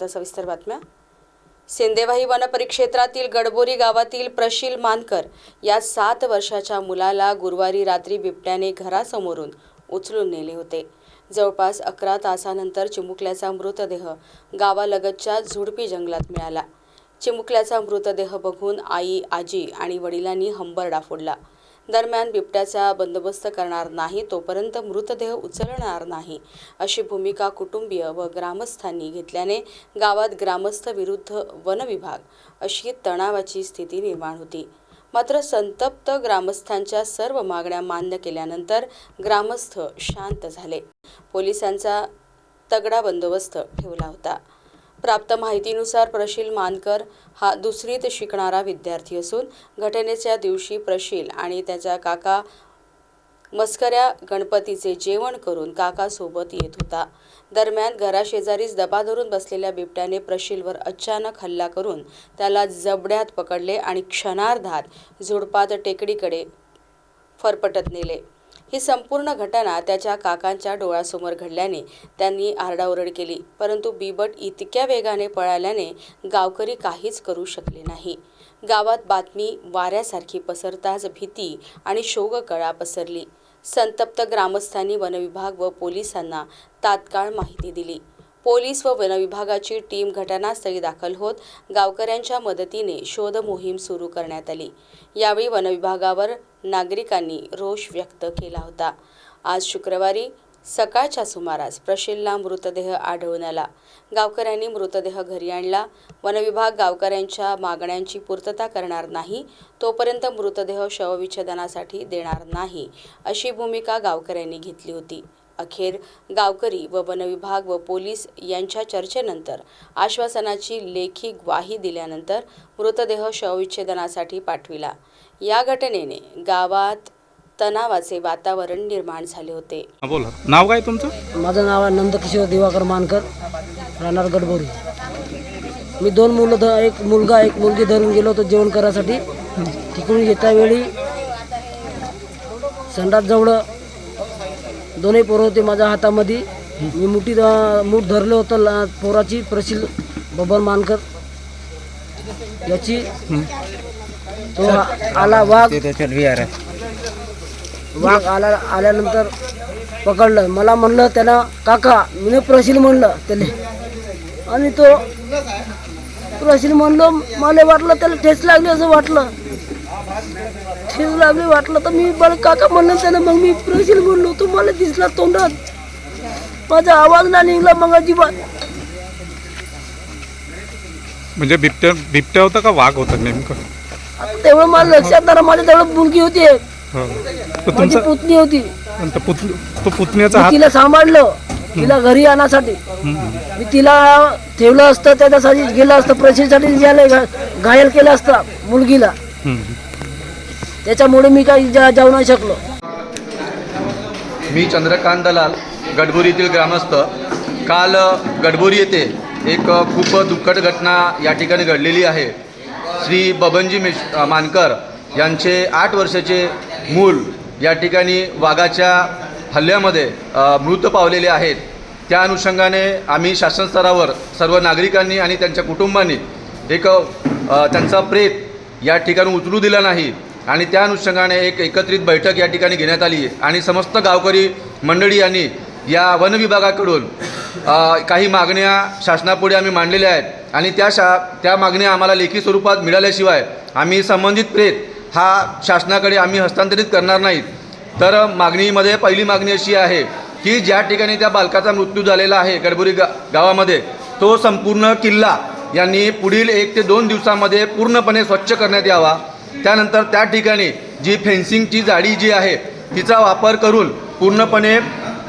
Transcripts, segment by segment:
आता सविस्तर बातम्या. सिंदेवाही वनपरिक्षेत्रातील गडबोरी गावातील प्रशील मानकर या सात वर्षाच्या मुलाला गुरुवारी रात्री बिबट्याने घरासमोरून उचलून नेले होते. जवळपास अकरा तासानंतर चिमुकल्याचा मृतदेह गावालगतच्या झुडपी जंगलात मिळाला. चिमुकल्याचा मृतदेह बघून आई आजी आणि वडिलांनी हंबरडा फोडला. दरम्यान बिबट्याचा बंदोबस्त करणार नाही तोपर्यंत मृतदेह उचलणार नाही अशी भूमिका कुटुंबीय व ग्रामस्थांनी घेतल्याने गावात ग्रामस्थ विरुद्ध वनविभाग अशी तणावाची स्थिती निर्माण होती. मात्र संतप्त ग्रामस्थांच्या सर्व मागण्या मान्य केल्यानंतर ग्रामस्थ शांत झाले. पोलिसांचा तगडा बंदोबस्त ठेवला होता. प्राप्त माहितीनुसार प्रशील मानकर हा दुसरीत शिकणारा विद्यार्थी असून घटनेच्या दिवशी प्रशील आणि त्याचा काका मस्कऱ्या गणपतीचे जेवण करून काकासोबत येत होता. दरम्यान घराशेजारीच दबा धरून बसलेल्या बिबट्याने प्रशीलवर अचानक हल्ला करून त्याला जबड्यात पकडले आणि क्षणार्धात झुडपात टेकडीकडे फरफटत नेले. ही संपूर्ण घटना त्याच्या काकांच्या डोळ्यासमोर घडल्याने त्यांनी आरडाओरड केली. परंतु बिबट इतक्या वेगाने पळाल्याने गावकरी काहीच करू शकले नाही. गावात बातमी वाऱ्यासारखी पसरताच भीती आणि शोककळा पसरली. संतप्त ग्रामस्थांनी वनविभाग व पोलिसांना तात्काळ माहिती दिली. पोलीस व वनविभागाची टीम घटनास्थळी दाखल होत गावकऱ्यांच्या मदतीने शोध मोहीम सुरू करण्यात आली. यावेळी वनविभागावर नागरिकांनी रोष व्यक्त केला होता. आज शुक्रवारी सकाळच्या सुमारास प्रशिलला मृतदेह आढळून आला. गावकऱ्यांनी मृतदेह घरी आणला. वनविभाग गावकऱ्यांच्या मागण्यांची पूर्तता करणार नाही तोपर्यंत मृतदेह शवविच्छेदनासाठी देणार नाही अशी भूमिका गावकऱ्यांनी घेतली होती. अखेर गावकरी व वनविभाग व पोलीस यांच्या चर्चेनंतर आश्वासनाची लेखी ग्वाही दिल्यानंतर मृतदेह शवविच्छेदनासाठी पाठविला. या घटनेने गावात तणावाचे वातावरण निर्माण झाले होते. बोला. नाव काय तुमचं? माझं नाव आहे नंदकिशोर दिवाकर मानकर राहणार गडबोरी. मी दोन मुलं ध एक मुलगा एक मुलगी धरून गेलो होतो जेवण करायसाठी. तिकडून येता वेळी संडासजवळ दोन्ही पोरं होते माझ्या हातामध्ये. मी मुठी मूठ धरलं होतं ला पोराची प्रशील बबर मानकर. याची तो आला वाघ. वाघ आला आल्यानंतर पकडलं. मला म्हणलं त्याला काका मी प्रशील म्हणलं त्याने आणि तो प्रशील म्हणलं मला वाटलं त्याला ठेच लागली असं वाटलं. ठेच लागली वाटलं तर मी बरं काका म्हणलं त्यानं मग मी प्रशील म्हणलो तो मला दिसला तोंडात. माझा आवाज नाही निघला मग अजिबात. म्हणजे बिबट्या बिबट्या होता का वाघ होता नेमकं? आता तेवढं मला लक्षात नाही माझ्या तेवढं मुलगी होती एक. हो. माझी तुमचं पुतणी होती. तो पुत तो पुतण्याचा हात तिला सांभाळलं तिला घरी आणण्यासाठी मी तिला ठेवलं असतं त्याच्यासाठी गेलं असतं घा- घायल केलं असतं मुलगीला. हम्म. त्याच्यामुळे मी काही जा- जाऊ नाही शकलो. मी चंद्रकांत दलाल गडबोरीतील ग्रामस्थ. काल गडबोरी येथे एक खूप दुःखद घटना या ठिकाणी घडलेली आहे. श्री बबनजी मिश मानकर यांचे आठ वर्षाचे मूल या ठिकाणी वाघाच्या हल्ल्यामध्ये मृत पावलेले आहेत. त्या अनुषंगाने आम्ही शासन स्तरावर सर्व नागरिकांनी आणि त्यांच्या कुटुंबांनी एक त्यांचा प्रेत या ठिकाणी उचलू दिला नाही. आणि त्या अनुषंगाने एक एकत्रित बैठक या ठिकाणी घेण्यात आली आणि समस्त गावकरी मंडळी यांनी या वन विभागाकडून काही मागण्या शासनापुढे आम्ही मांडलेल्या आहेत. आणि त्या शा त्या मागण्या आम्हाला लेखी स्वरूपात मिळाल्याशिवाय आम्ही संबंधित प्रेत हा शासनाकडे आम्ही हस्तांतरित करणार नाहीत. तर मागणीमध्ये पहिली मागणी अशी आहे की ज्या ठिकाणी त्या बालकाचा मृत्यू झालेला आहे गडबुरी गा गावामध्ये तो संपूर्ण किल्ला यांनी पुढील एक ते दोन दिवसामध्ये पूर्णपणे स्वच्छ करण्यात यावा. त्यानंतर त्या ठिकाणी जी फेन्सिंगची जाळी जी आहे तिचा वापर करून पूर्णपणे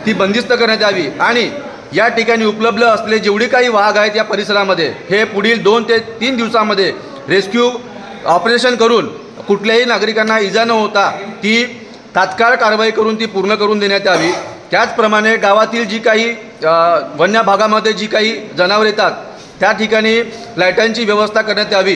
ती बंदिस्त करण्यात यावी. आणि या ठिकाणी उपलब्ध असलेले जेवढे काही वाघ आहेत या परिसरामध्ये हे पुढील दोन ते तीन दिवसामध्ये रेस्क्यू ऑपरेशन करून कुठल्याही नागरिकांना इजा न होता ती तात्काळ कारवाई करून ती पूर्ण करून देण्यात यावी. त्याचप्रमाणे गावातील जी काही वन्य भागामध्ये जी काही जनावर येतात त्या ठिकाणी लाईटांची व्यवस्था करण्यात यावी.